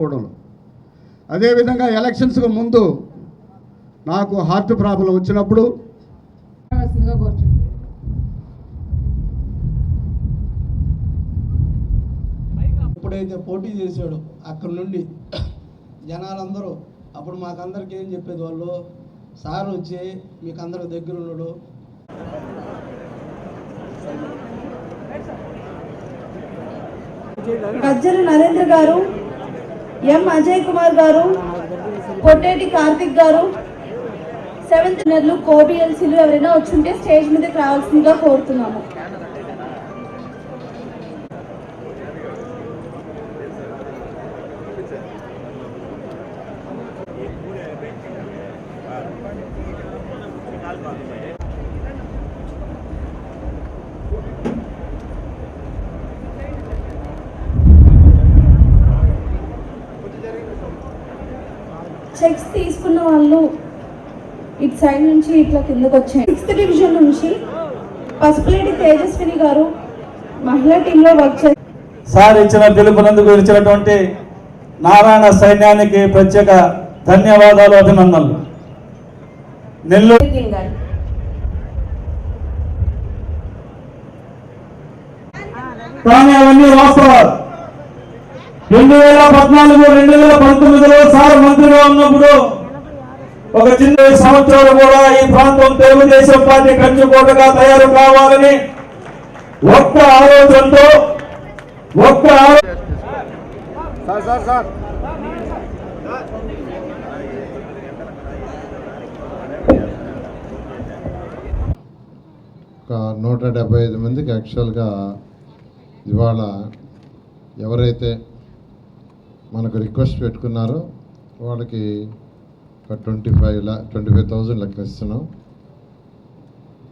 కూడలు అదేవిధంగా ఎలక్షన్స్కు ముందు నాకు హార్ట్ ప్రాబ్లం వచ్చినప్పుడు ఎప్పుడైతే పోటీ చేశాడో అక్కడ నుండి జనాలందరూ. అప్పుడు మాకందరికి ఏం చెప్పేది వాళ్ళు? సార్ వచ్చి మీకు అందరికి దగ్గర ఉన్నాడు గజ్జల నరేంద్ర గారు ఎం అజయ్ కుమార్ గారు పొట్టేటి కార్తిక్ గారు సెవెంత్ నెలలు కోబిఎల్సీలు ఎవరైనా వచ్చుంటే స్టేజ్ మీదకి రావాల్సిందిగా కోరుతున్నాము. చెక్స్ తీసుకున్న వాళ్ళు ఇటు సైడ్ నుంచి ఇట్లా కిందకు వచ్చాయి. సిక్స్త్ డివిజన్ నుంచి పసుపులేటి తేజస్విని గారు మహిళా టీంలో వర్క్ చేస్తారు సార్ ఇచ్చిన పిలుపునందుకు ఇచ్చినటువంటి నారాయణ సైన్యానికి ప్రత్యేక ధన్యవాదాలు అభినందనలు. నెల్లూరు కానీ అవన్నీ వాస్తవాలు రెండు వేల పద్నాలుగు రెండు వేల పంతొమ్మిదిలో సార్ మంత్రిగా ఉన్నప్పుడు ఒక చిన్న సంవత్సరాలు కూడా ఈ ప్రాంతం తెలుగుదేశం పార్టీ కంచుకోటగా తయారు కావాలని ఒక్క ఆలోచనతో ఒక్క ఒక నూట డెబ్బై ఐదు మందికి యాక్చువల్గా ఇవాళ ఎవరైతే మనకు రిక్వెస్ట్ పెట్టుకున్నారు. వాళ్ళకి ఒక ట్వంటీ ఫైవ్ లా ట్వంటీ ఫైవ్ థౌజండ్ లెక్క ఇస్తున్నాం.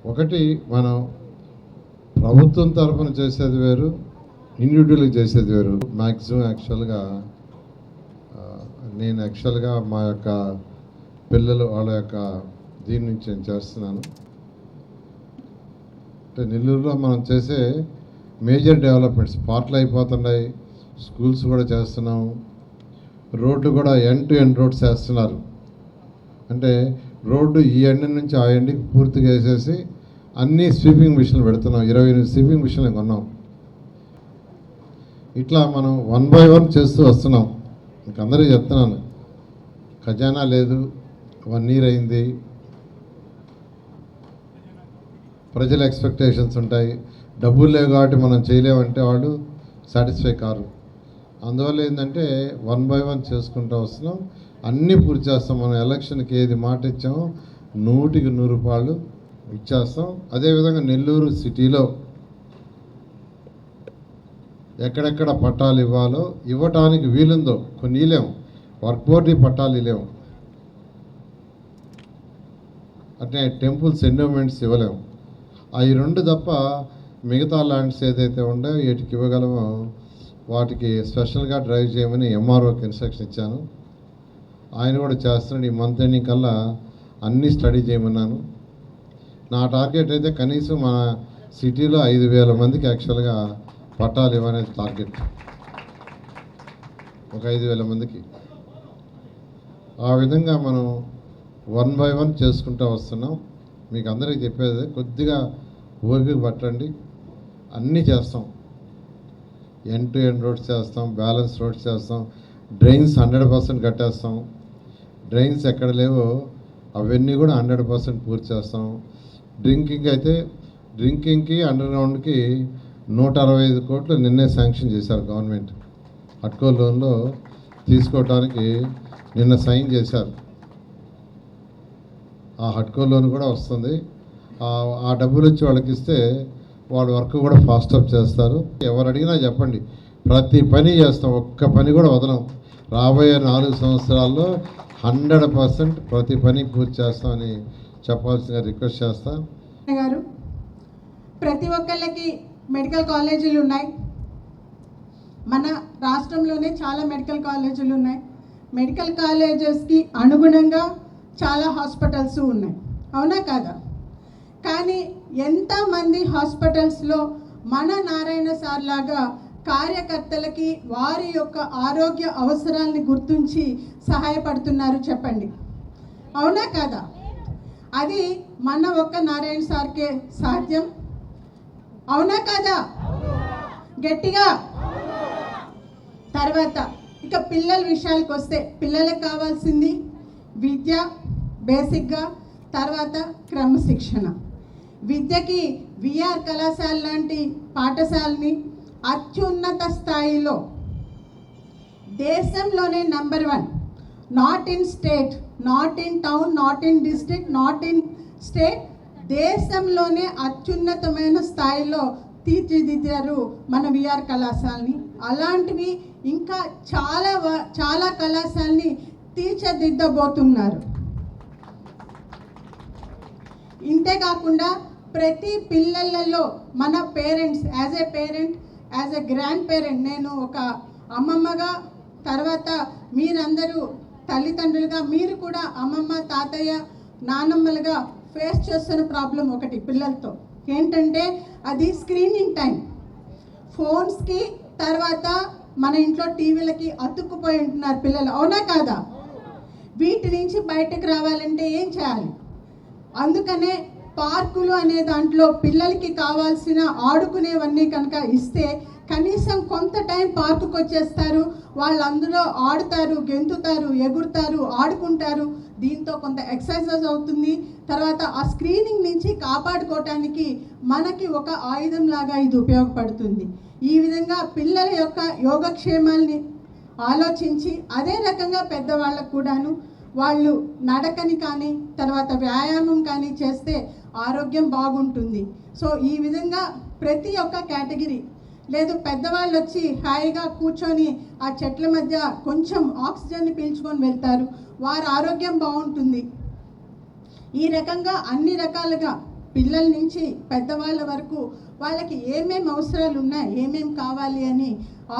ఒకటి మనం ప్రభుత్వం తరఫున చేసేది వేరు ఇండివిజువల్గా చేసేది వేరు. మ్యాక్సిమం యాక్చువల్గా నేను యాక్చువల్గా మా యొక్క పిల్లలు వాళ్ళ యొక్క దీని నుంచి నేను చేస్తున్నాను. అంటే నెల్లూరులో మనం చేసే మేజర్ డెవలప్మెంట్స్ పార్ట్లు అయిపోతున్నాయి. స్కూల్స్ కూడా చేస్తున్నాం. రోడ్డు కూడా ఎండ్ టు ఎండ్ రోడ్స్ వేస్తున్నారు అంటే రోడ్డు ఈ ఎండ్ నుంచి ఆ ఎండ్కి పూర్తిగా వేసేసి అన్ని స్వీపింగ్ మిషన్లు పెడుతున్నాం. ఇరవై ఎనిమిది స్వీపింగ్ మిషన్లు కొన్నాం. ఇట్లా మనం వన్ బై వన్ చేస్తూ వస్తున్నాం. ఇంక అందరికీ చెప్తున్నాను. ఖజానా లేదు వన్ ఇయర్ అయింది. ప్రజల ఎక్స్పెక్టేషన్స్ ఉంటాయి. డబ్బులు లేవు కాబట్టి మనం చేయలేమంటే వాళ్ళు సాటిస్ఫై కారు. అందువల్ల ఏంటంటే వన్ బై వన్ చేసుకుంటూ వస్తున్నాం. అన్నీ పూర్తి చేస్తాం. మనం ఎలక్షన్కి ఏది మాట ఇచ్చామో నూటికి నూరు రూపాయలు ఇచ్చేస్తాం. అదేవిధంగా నెల్లూరు సిటీలో ఎక్కడెక్కడ పట్టాలు ఇవ్వాలో ఇవ్వటానికి వీలుందో కొన్ని ఇలేము. వర్క్ బోర్డు పట్టాలు ఇలేము. అట్నే టెంపుల్స్ ఎండోమెంట్స్ ఇవ్వలేము. అవి రెండు తప్ప మిగతా ల్యాండ్స్ ఏదైతే ఉండో వీటికి ఇవ్వగలమో వాటికి స్పెషల్గా డ్రైవ్ చేయమని ఎంఆర్ఓకి ఇన్స్ట్రక్షన్ ఇచ్చాను. ఆయన కూడా చేస్తున్నాడు. ఈ మంత్ ఎండింగ్ కల్లా అన్నీ స్టడీ చేయమన్నాను. నా టార్గెట్ అయితే కనీసం మన సిటీలో ఐదు వేల మందికి యాక్చువల్గా పట్టాలు ఇవ్వనేది టార్గెట్. ఒక ఐదు వేల మందికి. ఆ విధంగా మనం వన్ బై వన్ చేసుకుంటూ వస్తున్నాం. మీకు అందరికీ చెప్పేది కొద్దిగా ఓపిక పట్టండి. అన్నీ చేస్తాం. ఎండ్ టు ఎండ్ రోడ్స్ చేస్తాం బ్యాలెన్స్ రోడ్స్ చేస్తాం డ్రైన్స్ హండ్రెడ్ పర్సెంట్ కట్టేస్తాం. డ్రైన్స్ ఎక్కడ లేవో అవన్నీ కూడా హండ్రెడ్ పర్సెంట్ పూర్తి చేస్తాం. డ్రింకింగ్ అయితే డ్రింకింగ్కి అండర్ గ్రౌండ్కి నూట అరవై ఐదు కోట్లు నిన్నే శాంక్షన్ చేశారు గవర్నమెంట్. అట్కో లోన్లో తీసుకోవటానికి నిన్న సైన్ చేశారు. ఆ హట్కో లోన్ కూడా వస్తుంది. ఆ డబ్బులు వచ్చి వాళ్ళకి ఇస్తే వాళ్ళ వర్క్ కూడా ఫాస్ట్ అప్ చేస్తారు. ఎవరు అడిగినా చెప్పండి. ప్రతి పని చేస్తాం. ఒక్క పని కూడా వదలం. రాబోయే నాలుగు సంవత్సరాల్లో హండ్రెడ్ పర్సెంట్ ప్రతి పని పూర్తి చేస్తామని చెప్పాల్సిన రిక్వెస్ట్ చేస్తా. గారు ప్రతి ఒక్కళ్ళకి మెడికల్ కాలేజీలు ఉన్నాయి. మన రాష్ట్రంలోనే చాలా మెడికల్ కాలేజీలు ఉన్నాయి. మెడికల్ కాలేజెస్కి అనుగుణంగా చాలా హాస్పిటల్స్ ఉన్నాయి. అవునా కాదా? కానీ ఎంతమంది హాస్పిటల్స్లో మన నారాయణ సార్ లాగా కార్యకర్తలకి వారి యొక్క ఆరోగ్య అవసరాలను గుర్తించి సహాయపడుతున్నారు చెప్పండి. అవునా కాదా? అది మన ఒక్క నారాయణ సార్కే సాధ్యం? అవునా కాదా? గట్టిగా? తర్వాత ఇక పిల్లల విషయాలకు వస్తే పిల్లలకు కావాల్సింది విద్య బేసిక్గా తర్వాత క్రమశిక్షణ. విద్యకి విఆర్ కళాశాల లాంటి పాఠశాలని అత్యున్నత స్థాయిలో దేశంలోనే number one. Not in state not in town not in district not in state దేశంలోనే అత్యున్నతమైన స్థాయిలో తీర్చిదిద్దారు మన విఆర్ కళాశాలని. అలాంటివి ఇంకా చాలా వ- చాలా కళాశాలని తీర్చిదిద్దబోతున్నారు. ఇంతే కాకుండా ప్రతి పిల్లలలో మన parents as a parent as a grandparent నేను ఒక అమ్మమ్మగా తర్వాత మీరందరూ తల్లిదండ్రులుగా మీరు కూడా అమ్మమ్మ తాతయ్య నానమ్మలుగా ఫేస్ చేస్తున్న ప్రాబ్లం ఒకటి పిల్లలతో. ఏంటంటే అది స్క్రీనింగ్ టైం ఫోన్స్కి తర్వాత మన ఇంట్లో టీవీలకి అతుక్కుపోయి ఉంటున్నారు పిల్లలు. అవునా కాదా? వీటి నుంచి బయటకు రావాలంటే ఏం చేయాలి? అందుకనే పార్కులు అనే దాంట్లో పిల్లలకి కావాల్సిన ఆడుకునేవన్నీ కనుక ఇస్తే కనీసం కొంత టైం పార్కుకు వచ్చేస్తారు వాళ్ళు అందులో ఆడుతారు గెంతుతారు ఎగురుతారు ఆడుకుంటారు. దీంతో కొంత ఎక్సర్సైజ్ అవుతుంది. తర్వాత ఆ స్క్రీనింగ్ నుంచి కాపాడుకోవటానికి మనకి ఒక ఆయుధం లాగా ఇది ఉపయోగపడుతుంది. ఈ విధంగా పిల్లల యొక్క యోగక్షేమాల్ని ఆలోచించి అదే రకంగా పెద్దవాళ్ళకు కూడాను వాళ్ళు నడకని కానీ తర్వాత వ్యాయామం కానీ చేస్తే ఆరోగ్యం బాగుంటుంది. సో ఈ విధంగా ప్రతి ఒక్క కేటగిరీ లేదు పెద్దవాళ్ళు వచ్చి హాయిగా కూర్చొని ఆ చెట్ల మధ్య కొంచెం ఆక్సిజన్ని పీల్చుకొని వెళ్తారు. వారి ఆరోగ్యం బాగుంటుంది. ఈ రకంగా అన్ని రకాలుగా పిల్లల నుంచి పెద్దవాళ్ళ వరకు వాళ్ళకి ఏమేం అవసరాలు ఉన్నాయి ఏమేం కావాలి అని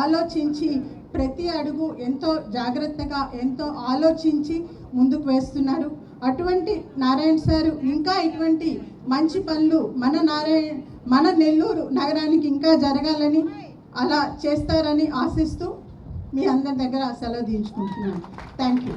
ఆలోచించి ప్రతి అడుగు ఎంతో జాగ్రత్తగా ఎంతో ఆలోచించి ముందుకు వేస్తున్నారు. అటువంటి నారాయణ సారు ఇంకా ఇటువంటి మంచి పనులు మన నారాయణ మన నెల్లూరు నగరానికి ఇంకా జరగాలని అలా చేస్తారని ఆశిస్తూ మీ అందరి దగ్గర సెలవు తీయించుకుంటున్నాను. Thank you